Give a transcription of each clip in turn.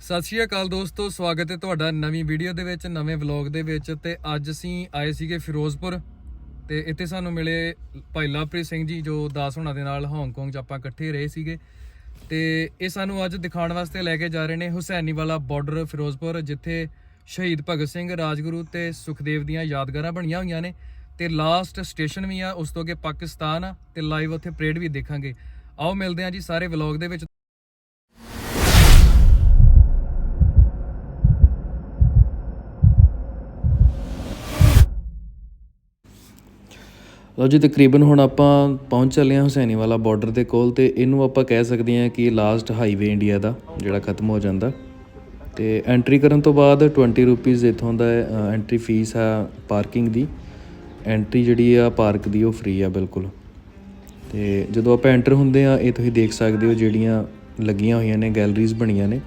ਸਤਿ ਸ਼੍ਰੀ ਅਕਾਲ ਦੋਸਤੋ, ਸਵਾਗਤ ਹੈ ਤੁਹਾਡਾ ਨਵੀਂ ਵੀਡੀਓ ਦੇ ਵਿੱਚ, ਨਵੇਂ ਵਲੌਗ ਦੇ ਵਿੱਚ। ਤੇ ਅੱਜ ਅਸੀਂ ਆਏ ਸੀਗੇ ਫਿਰੋਜ਼ਪੁਰ ਤੇ ਇੱਥੇ ਸਾਨੂੰ ਮਿਲੇ ਭਾਈ ਲਵਪ੍ਰੀਤ ਸਿੰਘ ਜੀ, ਜੋ ਦਾਸ ਹੋਣਾ ਦੇ ਨਾਲ ਹਾਂਗਕਾਂਗ 'ਚ ਆਪਾਂ ਇਕੱਠੇ ਰਹੇ ਸੀਗੇ। ਤੇ ਇਹ ਸਾਨੂੰ ਅੱਜ ਦਿਖਾਉਣ ਵਾਸਤੇ ਲੈ ਕੇ ਜਾ ਰਹੇ ਨੇ ਹੁਸੈਨੀਵਾਲਾ ਬਾਰਡਰ ਫਿਰੋਜ਼ਪੁਰ, ਜਿੱਥੇ ਸ਼ਹੀਦ ਭਗਤ ਸਿੰਘ, ਰਾਜਗੁਰੂ ਤੇ ਸੁਖਦੇਵ ਦੀਆਂ ਯਾਦਗਾਰਾਂ ਬਣੀਆਂ ਹੋਈਆਂ ਨੇ। ਤੇ ਲਾਸਟ ਸਟੇਸ਼ਨ ਵੀ ਆ, ਉਸ ਤੋਂ ਅੱਗੇ ਪਾਕਿਸਤਾਨ ਆ, ਤੇ ਲਾਈਵ ਉੱਥੇ ਪਰੇਡ ਵੀ ਦੇਖਾਂਗੇ। ਆਓ ਮਿਲਦੇ ਹਾਂ ਜੀ ਸਾਰੇ ਵਲੌਗ ਦੇ ਵਿੱਚ। ਲਓ ਜੀ, ਤਕਰੀਬਨ ਹੁਣ ਆਪਾਂ ਪਹੁੰਚ ਚੱਲੇ ਹਾਂ ਹੁਸੈਨੀਵਾਲਾ ਬਾਰਡਰ ਦੇ ਕੋਲ ਤੇ ਇਹਨੂੰ ਆਪਾਂ ਕਹਿ ਸਕਦੇ ਹਾਂ ਕਿ ਇਹ ਲਾਸਟ ਹਾਈਵੇ ਇੰਡੀਆ ਦਾ ਜਿਹੜਾ ਖਤਮ ਹੋ ਜਾਂਦਾ। ਤੇ ਐਂਟਰੀ ਕਰਨ ਤੋਂ ਬਾਅਦ 20 ਰੁਪਏ ਇਥੋਂ ਦਾ ਐਂਟਰੀ ਫੀਸ ਆ ਪਾਰਕਿੰਗ ਦੀ। ਐਂਟਰੀ ਜਿਹੜੀ ਆ ਪਾਰਕ ਦੀ ਉਹ ਫ੍ਰੀ ਆ ਬਿਲਕੁਲ। ਤੇ ਜਦੋਂ ਆਪਾਂ ਐਂਟਰ ਹੁੰਦੇ ਆ ਇਹ ਤੁਸੀਂ ਦੇਖ ਸਕਦੇ ਹੋ ਜਿਹੜੀਆਂ ਲੱਗੀਆਂ ਹੋਈਆਂ ਨੇ ਗੈਲਰੀਜ਼ ਬਣੀਆਂ ਨੇ।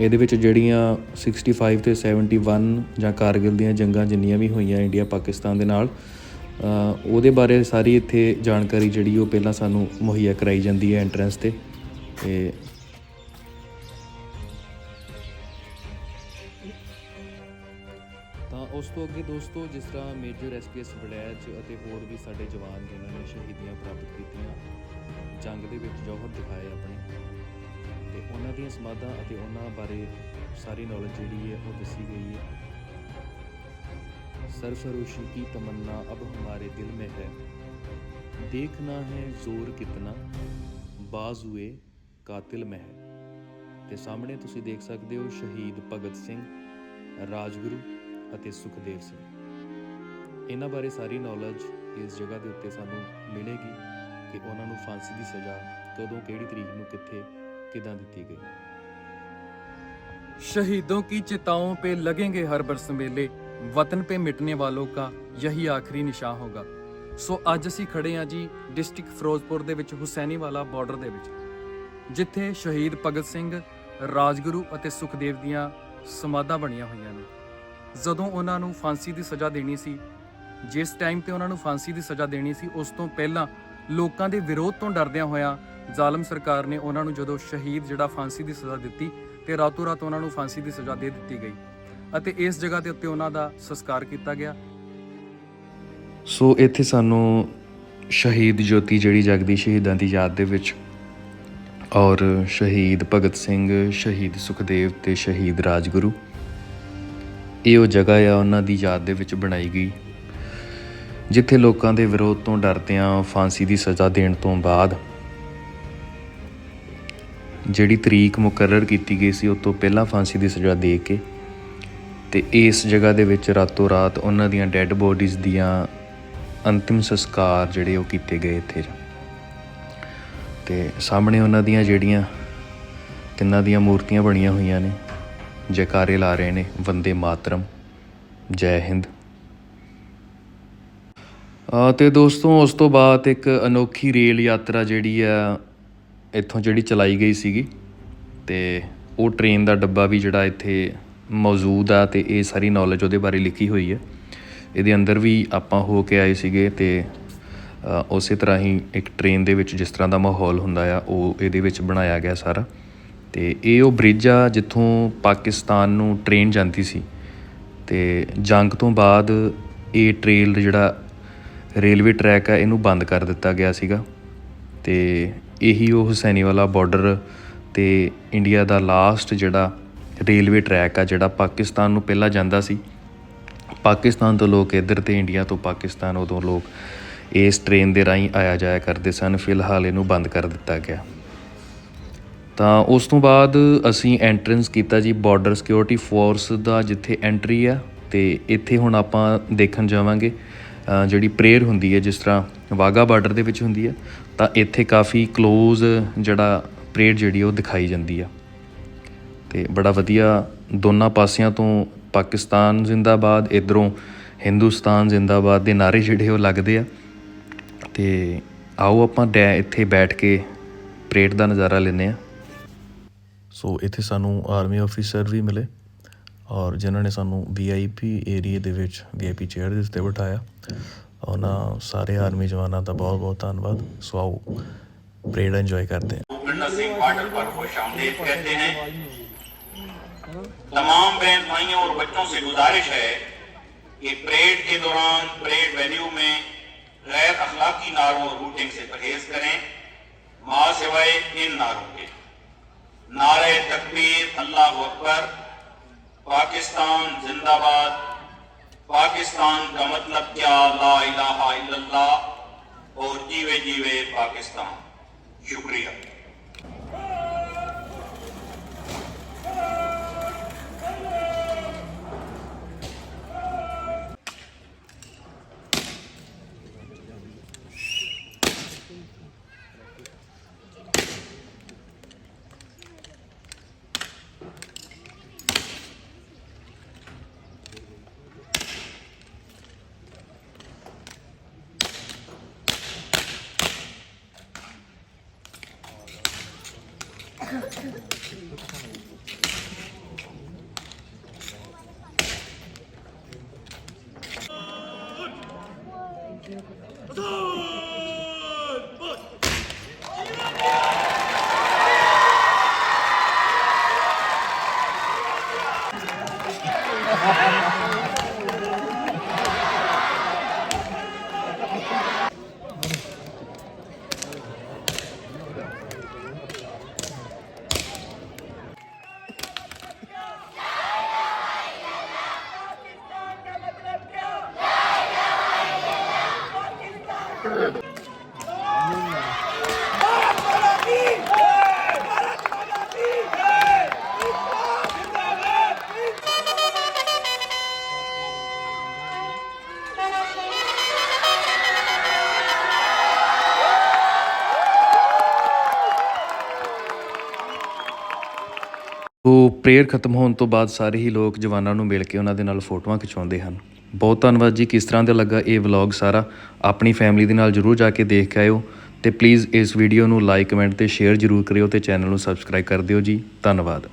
ਇਹਦੇ ਵਿੱਚ ਜਿਹੜੀਆਂ 65 ਤੇ 71 ਜਾਂ ਕਾਰਗਿਲ ਦੀਆਂ ਜੰਗਾਂ ਜਿੰਨੀਆਂ ਵੀ ਹੋਈਆਂ ਇੰਡੀਆ ਪਾਕਿਸਤਾਨ ਦੇ ਨਾਲ ਉਹਦੇ ਬਾਰੇ ਸਾਰੀ ਇੱਥੇ ਜਾਣਕਾਰੀ ਜਿਹੜੀ ਉਹ ਪਹਿਲਾਂ ਸਾਨੂੰ ਮੁਹੱਈਆ ਕਰਾਈ ਜਾਂਦੀ ਹੈ ਐਂਟਰੈਂਸ ਤੇ। ਤੇ ਤਾਂ ਉਸ ਤੋਂ ਅੱਗੇ ਦੋਸਤੋ, ਜਿਸ ਤਰ੍ਹਾਂ ਮੇਜਰ ਐਸਪੀਐਸ ਵੜੈਚ ਅਤੇ ਹੋਰ ਵੀ ਸਾਡੇ ਜਵਾਨ ਜਿਨ੍ਹਾਂ ਨੇ ਸ਼ਹੀਦੀਆਂ ਪ੍ਰਾਪਤ ਕੀਤੀਆਂ, ਜੰਗ ਦੇ ਵਿੱਚ ਜੋਹਰ ਦਿਖਾਏ ਆਪਣੇ। ਤੇ ਉਹਨਾਂ ਦੀਆਂ ਸਮਾਧਾਂ ਅਤੇ ਉਹਨਾਂ ਬਾਰੇ ਸਾਰੀ ਨੌਲੇਜ ਜਿਹੜੀ ਹੈ ਉਹ ਦੱਸੀ ਗਈ ਹੈ। सरफरोशी की तमन्ना अब हमारे दिल में है देखना है ਜ਼ੋਰ ਕਿਤਨਾ ਬਾਜ਼ੂਏ ਕਾਤਿਲ में है ਤੇ ਸਾਹਮਣੇ ਤੁਸੀਂ ਦੇਖ ਸਕਦੇ ਹੋ ਸ਼ਹੀਦ ਭਗਤ ਸਿੰਘ ਰਾਜਗੁਰੂ ਅਤੇ ਸੁਖਦੇਵ ਸਿੰਘ ਇਹਨਾਂ ਬਾਰੇ ਸਾਰੀ ਨੌਲੇਜ ਇਸ ਜਗ੍ਹਾ ਦੇ ਉੱਤੇ ਸਾਨੂੰ ਮਿਲੇਗੀ ਕਿ ਉਹਨਾਂ ਨੂੰ ਫਾਂਸੀ ਦੀ ਸਜ਼ਾ ਕਦੋਂ ਕਿਹੜੀ ਤਰੀਕ ਨੂੰ ਕਿੱਥੇ ਕਿਦਾਂ ਦਿੱਤੀ ਗਈ शहीदों की चिताओं पे लगेंगे हर बरस मेले ਵਤਨ ਪੇ ਮਿਟਨੇ ਵਾਲੋਂ ਕਾ ਯਹੀ ਆਖਰੀ ਨਿਸ਼ਾਨ ਹੋਗਾ। ਸੋ ਅੱਜ ਅਸੀਂ ਖੜੇ ਆ ਜੀ ਡਿਸਟ੍ਰਿਕਟ ਫਿਰੋਜ਼ਪੁਰ ਦੇ ਵਿੱਚ ਹੁਸੈਨੀਵਾਲਾ ਬਾਰਡਰ ਦੇ ਵਿੱਚ, ਜਿੱਥੇ ਸ਼ਹੀਦ ਭਗਤ ਸਿੰਘ, ਰਾਜਗੁਰੂ ਅਤੇ ਸੁਖਦੇਵ ਦੀਆਂ ਸਮਾਧਾਂ ਬਣੀਆਂ ਹੋਈਆਂ ਨੇ। ਜਦੋਂ ਉਹਨਾਂ ਨੂੰ ਫਾਂਸੀ ਦੀ ਸਜ਼ਾ ਦੇਣੀ ਸੀ, ਜਿਸ ਟਾਈਮ ਤੇ ਉਹਨਾਂ ਨੂੰ ਫਾਂਸੀ ਦੀ ਸਜ਼ਾ ਦੇਣੀ ਸੀ, ਉਸ ਤੋਂ ਪਹਿਲਾਂ ਲੋਕਾਂ ਦੇ ਵਿਰੋਧ ਤੋਂ ਡਰਦਿਆਂ ਹੋਇਆਂ ਜ਼ਾਲਮ ਸਰਕਾਰ ਨੇ ਉਹਨਾਂ ਨੂੰ ਜਦੋਂ ਸ਼ਹੀਦ ਜਿਹੜਾ ਫਾਂਸੀ ਦੀ ਸਜ਼ਾ ਦਿੱਤੀ ਤੇ ਰਾਤੋਂ ਰਾਤ ਉਹਨਾਂ ਨੂੰ ਫਾਂਸੀ ਦੀ ਸਜ਼ਾ ਦੇ ਦਿੱਤੀ ਗਈ। ਅਤੇ ਇਸ ਜਗ੍ਹਾ ਦੇ ਉੱਤੇ ਉਹਨਾਂ ਦਾ ਸੰਸਕਾਰ ਕੀਤਾ ਗਿਆ। ਸੋ ਇੱਥੇ ਸਾਨੂੰ ਸ਼ਹੀਦ ਜੋਤੀ ਜਿਹੜੀ ਜਗਦੀ ਸ਼ਹੀਦਾਂ ਦੀ ਯਾਦ ਦੇ ਵਿੱਚ ਔਰ ਸ਼ਹੀਦ ਭਗਤ ਸਿੰਘ, ਸ਼ਹੀਦ ਸੁਖਦੇਵ ਤੇ ਸ਼ਹੀਦ ਰਾਜਗੁਰੂ, ਇਹ ਉਹ ਜਗ੍ਹਾ ਆ ਉਹਨਾਂ ਦੀ ਯਾਦ ਦੇ ਵਿੱਚ ਬਣਾਈ ਗਈ, ਜਿੱਥੇ ਲੋਕਾਂ ਦੇ ਵਿਰੋਧ ਤੋਂ ਡਰਦਿਆਂ ਫਾਂਸੀ ਦੀ ਸਜ਼ਾ ਦੇਣ ਤੋਂ ਬਾਅਦ ਜਿਹੜੀ ਤਰੀਕ ਮੁਕਰਰ ਕੀਤੀ ਗਈ ਸੀ ਉਸ ਤੋਂ ਪਹਿਲਾਂ ਫਾਂਸੀ ਦੀ ਸਜ਼ਾ ਦੇ ਕੇ ਤੇ ਇਸ ਜਗ੍ਹਾ ਦੇ ਵਿੱਚ ਰਾਤੋਂ ਰਾਤ ਉਹਨਾਂ ਦੀਆਂ ਡੈੱਡ ਬੋਡੀਜ਼ ਦੀਆਂ ਅੰਤਿਮ ਸੰਸਕਾਰ ਜਿਹੜੇ ਉਹ ਕੀਤੇ ਗਏ ਇੱਥੇ ਤੇ ਸਾਹਮਣੇ ਉਹਨਾਂ ਦੀਆਂ ਜਿਹੜੀਆਂ ਤਿੰਨਾਂ ਦੀਆਂ ਮੂਰਤੀਆਂ ਬਣੀਆਂ ਹੋਈਆਂ ਨੇ ਜੈਕਾਰੇ ਲਾ ਰਹੇ ਨੇ ਵੰਦੇ ਮਾਤਰਮ ਜੈ ਹਿੰਦ। ਅ, ਤੇ ਦੋਸਤੋ ਉਸ ਤੋਂ ਬਾਅਦ ਇੱਕ ਅਨੋਖੀ ਰੇਲ ਯਾਤਰਾ ਜਿਹੜੀ ਆ ਇੱਥੋਂ ਜਿਹੜੀ ਚਲਾਈ ਗਈ ਸੀਗੀ ਤੇ ਉਹ ਟ੍ਰੇਨ ਦਾ ਡੱਬਾ ਵੀ ਜਿਹੜਾ ਇੱਥੇ ਮੌਜੂਦ ਆ ਅਤੇ ਇਹ ਸਾਰੀ ਨੌਲੇਜ ਉਹਦੇ ਬਾਰੇ ਲਿਖੀ ਹੋਈ ਹੈ ਇਹਦੇ ਅੰਦਰ ਵੀ ਆਪਾਂ ਹੋ ਕੇ ਆਏ ਸੀਗੇ ਤੇ ਉਸੇ ਤਰ੍ਹਾਂ ਹੀ ਇੱਕ ਟ੍ਰੇਨ ਦੇ ਵਿੱਚ ਜਿਸ ਤਰ੍ਹਾਂ ਦਾ ਮਾਹੌਲ ਹੁੰਦਾ ਆ, ਉਹ ਇਹਦੇ ਵਿੱਚ ਬਣਾਇਆ ਗਿਆ ਸਾਰਾ। ਤੇ ਇਹ ਉਹ ਬ੍ਰਿਜ ਆ ਜਿੱਥੋਂ ਪਾਕਿਸਤਾਨ ਨੂੰ ਟ੍ਰੇਨ ਜਾਂਦੀ ਸੀ। ਤੇ ਜੰਗ ਤੋਂ ਬਾਅਦ ਇਹ ਟ੍ਰੇਲ ਜਿਹੜਾ ਰੇਲਵੇ ਟਰੈਕ ਆ, ਇਹਨੂੰ ਬੰਦ ਕਰ ਦਿੱਤਾ ਗਿਆ ਸੀਗਾ। ਤੇ ਇਹੀ ਉਹ ਹੁਸੈਨੀਵਾਲਾ ਬਾਰਡਰ ਤੇ ਇੰਡੀਆ ਦਾ ਲਾਸਟ ਜਿਹੜਾ ਰੇਲਵੇ ਟਰੈਕ ਆ ਜਿਹੜਾ ਪਾਕਿਸਤਾਨ ਨੂੰ ਪਹਿਲਾਂ ਜਾਂਦਾ ਸੀ। ਪਾਕਿਸਤਾਨ ਤੋਂ ਲੋਕ ਇੱਧਰ ਤੇ ਇੰਡੀਆ ਤੋਂ ਪਾਕਿਸਤਾਨ, ਉਦੋਂ ਲੋਕ ਇਸ ਟ੍ਰੇਨ ਦੇ ਰਾਹੀਂ ਆਇਆ ਜਾਇਆ ਕਰਦੇ ਸਨ। ਫਿਲਹਾਲ ਇਹਨੂੰ ਬੰਦ ਕਰ ਦਿੱਤਾ ਗਿਆ। ਤਾਂ ਉਸ ਤੋਂ ਬਾਅਦ ਅਸੀਂ ਐਂਟਰੈਂਸ ਕੀਤਾ ਜੀ ਬਾਰਡਰ ਸਿਕਿਉਰਿਟੀ ਫੋਰਸ ਦਾ, ਜਿੱਥੇ ਐਂਟਰੀ ਆ ਤੇ ਇੱਥੇ ਹੁਣ ਆਪਾਂ ਦੇਖਣ ਜਾਵਾਂਗੇ। ਜਿਹੜੀ ਪ੍ਰੇਅਰ ਹੁੰਦੀ ਹੈ, ਜਿਸ ਤਰ੍ਹਾਂ ਵਾਗਾ ਬਾਰਡਰ ਦੇ ਵਿੱਚ ਹੁੰਦੀ ਹੈ, ਤਾਂ ਇੱਥੇ ਕਾਫੀ ক্লোਜ਼ ਜਿਹੜਾ ਪ੍ਰੇਅਰ ਜਿਹੜੀ ਉਹ ਦਿਖਾਈ ਜਾਂਦੀ ਆ। ਅਤੇ ਬੜਾ ਵਧੀਆ ਦੋਨਾਂ ਪਾਸਿਆਂ ਤੋਂ ਪਾਕਿਸਤਾਨ ਜ਼ਿੰਦਾਬਾਦ, ਇੱਧਰੋਂ ਹਿੰਦੁਸਤਾਨ ਜ਼ਿੰਦਾਬਾਦ ਦੇ ਨਾਅਰੇ ਜਿਹੜੇ ਉਹ ਲੱਗਦੇ ਆ। ਅਤੇ ਆਓ ਆਪਾਂ ਡੈ ਇੱਥੇ ਬੈਠ ਕੇ ਪਰੇਡ ਦਾ ਨਜ਼ਾਰਾ ਲੈਂਦੇ ਆ। ਸੋ ਇੱਥੇ ਸਾਨੂੰ ਆਰਮੀ ਅਫੀਸਰ ਵੀ ਮਿਲੇ ਔਰ ਜਿਨ੍ਹਾਂ ਨੇ ਸਾਨੂੰ ਵੀਆਈਪੀ ਏਰੀਆ ਦੇ ਵਿੱਚ ਵੀਆਈਪੀ ਚੇਅਰ ਦੇ ਉੱਤੇ ਬਿਠਾਇਆ। ਉਹਨਾਂ ਸਾਰੇ ਆਰਮੀ ਜਵਾਨਾਂ ਦਾ ਬਹੁਤ ਬਹੁਤ ਧੰਨਵਾਦ। ਸੋ ਆਓ ਪਰੇਡ ਇੰਜੋਏ ਕਰਦੇ واٹر پر خوش آمدید کہتے ہیں۔ تمام بہن بھائیوں اور بچوں سے گزارش ہے کہ پریڈ کے دوران پریڈ ویلیو میں غیر اخلاقی ناروں اور روٹنگ سے پرہیز کریں ماں سوائے ان ناروں کے۔ نعرہ تکبیر، اللہ اکبر، پاکستان زندہ باد، پاکستان کا مطلب کیا؟ لا الہ الا اللہ اور جیوے جیوے پاکستان۔ شکریہ۔ 가자! ਉਹ ਪ੍ਰੇਅਰ ਖਤਮ ਹੋਣ ਤੋਂ ਬਾਅਦ ਸਾਰੇ ਹੀ ਲੋਕ ਜਵਾਨਾਂ ਨੂੰ ਮਿਲ ਕੇ ਉਹਨਾਂ ਦੇ ਨਾਲ ਫੋਟੋਆਂ ਖਿਚਾਉਂਦੇ ਹਨ। ਬਹੁਤ ਧੰਨਵਾਦ ਜੀ, ਕਿਸ ਤਰ੍ਹਾਂ ਦਾ ਲੱਗਾ ਇਹ ਵਲੌਗ ਸਾਰਾ? ਆਪਣੀ ਫੈਮਿਲੀ ਦੇ ਨਾਲ ਜਰੂਰ ਜਾ ਕੇ ਦੇਖ ਕੇ ਆਇਓ ਤੇ ਪਲੀਜ਼ ਇਸ ਵੀਡੀਓ ਨੂੰ ਲਾਈਕ ਕਮੈਂਟ ਤੇ ਸ਼ੇਅਰ ਜਰੂਰ ਕਰਿਓ ਤੇ ਚੈਨਲ ਨੂੰ ਸਬਸਕ੍ਰਾਈਬ ਕਰ ਦਿਓ ਜੀ। ਧੰਨਵਾਦ।